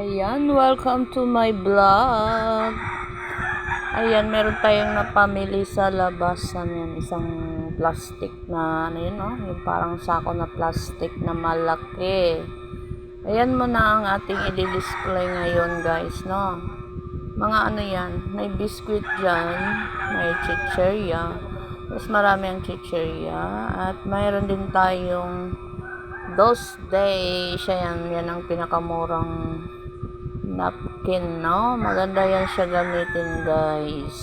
Ayan, welcome to my vlog. Ayan, meron tayong napamili sa labas. Ano yan, isang plastic na, ano yun, no? Yung parang sako na plastic na malaki. Ayan mo na ang ating i-display ngayon, guys, no? Mga ano yan, may biscuit dyan, may chicheria, mas marami ang chicheria, at mayroon din tayong Dos Day, siya yan, yan ang pinakamurang napkin, no? Maganda yan siya gamitin, guys.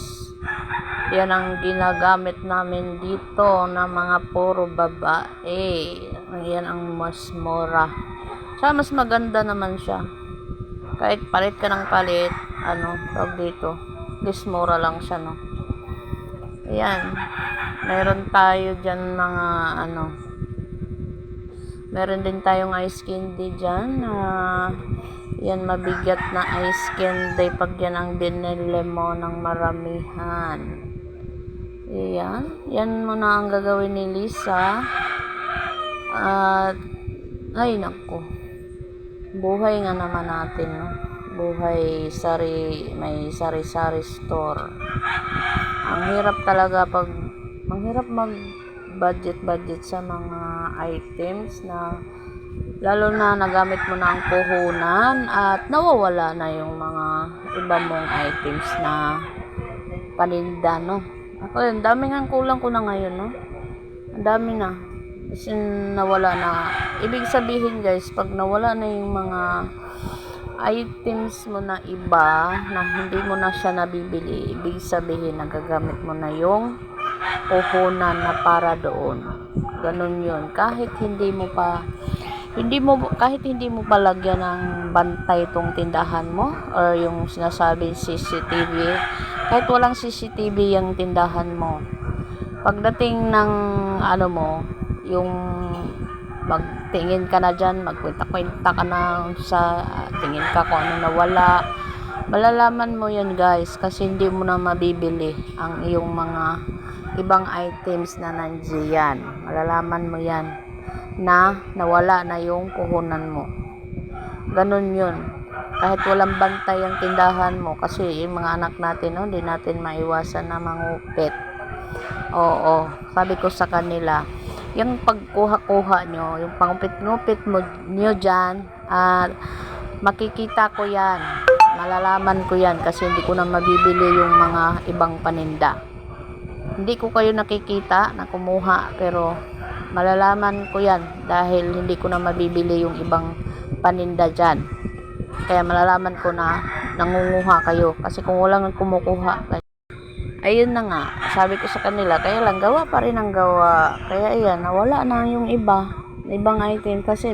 Yan ang ginagamit namin dito na mga puro babae. Yan ang mas mura. Sa mas maganda naman siya. Kahit palit ka ng palit, ano, tawag dito. Least mura lang siya, no? Ayan. Meron tayo dyan mga, ano, Meron din tayong ice candy dyan. na yan, mabigat na ice candy pag yan ang binili mo ng maramihan. Ayan. Yan muna ang gagawin ni Lisa. At, ay nako. Buhay nga naman natin, no? Buhay sari, may sari-sari store. Ang hirap talaga pag, ang hirap mag budget-budget sa mga items na lalo na nagamit mo na ang puhunan at nawawala na yung mga iba mong items na paninda, no? Ako yun, dami nga ang kulang ko na ngayon, no? Ang dami na. Kasi nawala na. Ibig sabihin, guys, pag nawala na yung mga items mo na iba na hindi mo na siya nabibili, ibig sabihin, nagagamit mo na yung puhunan na para doon. Ganun yun. Kahit hindi mo pa hindi mo kahit hindi mo palagyan ng bantay tong tindahan mo or yung sinasabing CCTV kahit walang CCTV yung tindahan mo pagdating ng ano mo yung magtingin ka na dyan magkwenta-kwenta ka na sa tingin ka kung ano nawala malalaman mo yan guys kasi hindi mo na mabibili ang iyong mga ibang items na nandiyan. Malalaman mo yan na nawala na yung puhunan mo. Ganun yun. Kahit walang bantay ang tindahan mo, kasi yung mga anak natin, no, hindi natin maiwasan na mangupit. Oo, sabi ko sa kanila, yung pagkuha-kuha nyo, yung pangupit-ngupit mo nyo dyan, at makikita ko yan, malalaman ko yan, kasi hindi ko na mabibili yung mga ibang paninda. Hindi ko kayo nakikita na kumuha, pero malalaman ko yan dahil hindi ko na mabibili yung ibang paninda dyan. Kaya malalaman ko na nangunguha kayo. Kasi kung walang kumukuha, ayun na nga, sabi ko sa kanila, kaya lang gawa pa rin ang gawa. Kaya ayan, nawala na yung iba, ibang item. Kasi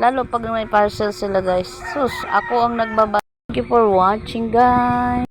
lalo pag may parcel sila guys, sus, ako ang nagbaba. Thank you for watching guys.